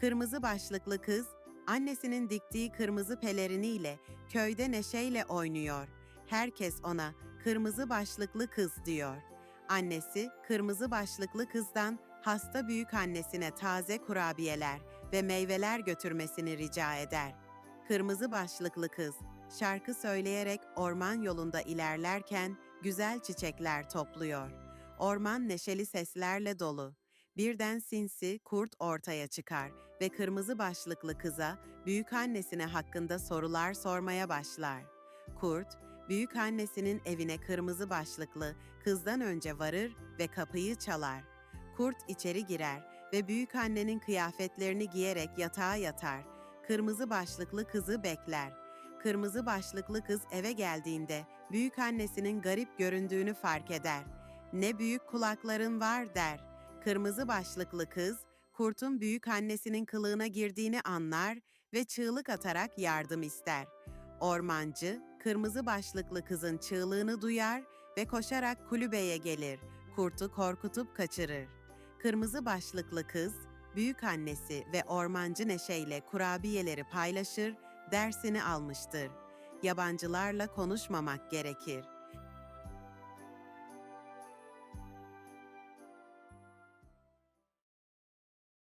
Kırmızı başlıklı kız, annesinin diktiği kırmızı peleriniyle köyde neşeyle oynuyor. Herkes ona kırmızı başlıklı kız diyor. Annesi kırmızı başlıklı kızdan hasta büyük annesine taze kurabiyeler ve meyveler götürmesini rica eder. Kırmızı başlıklı kız şarkı söyleyerek orman yolunda ilerlerken güzel çiçekler topluyor. Orman neşeli seslerle dolu. Birden sinsi kurt ortaya çıkar ve kırmızı başlıklı kıza büyük annesine hakkında sorular sormaya başlar. Kurt, büyük annesinin evine kırmızı başlıklı kızdan önce varır ve kapıyı çalar. Kurt içeri girer ve büyük annenin kıyafetlerini giyerek yatağa yatar. Kırmızı başlıklı kızı bekler. Kırmızı başlıklı kız eve geldiğinde büyük annesinin garip göründüğünü fark eder. Ne büyük kulakların var der. Kırmızı başlıklı kız kurtun büyük annesinin kılığına girdiğini anlar ve çığlık atarak yardım ister. Ormancı kırmızı başlıklı kızın çığlığını duyar ve koşarak kulübeye gelir. Kurtu korkutup kaçırır. Kırmızı başlıklı kız büyük annesi ve ormancı Neşe'yle kurabiyeleri paylaşır, dersini almıştır. Yabancılarla konuşmamak gerekir.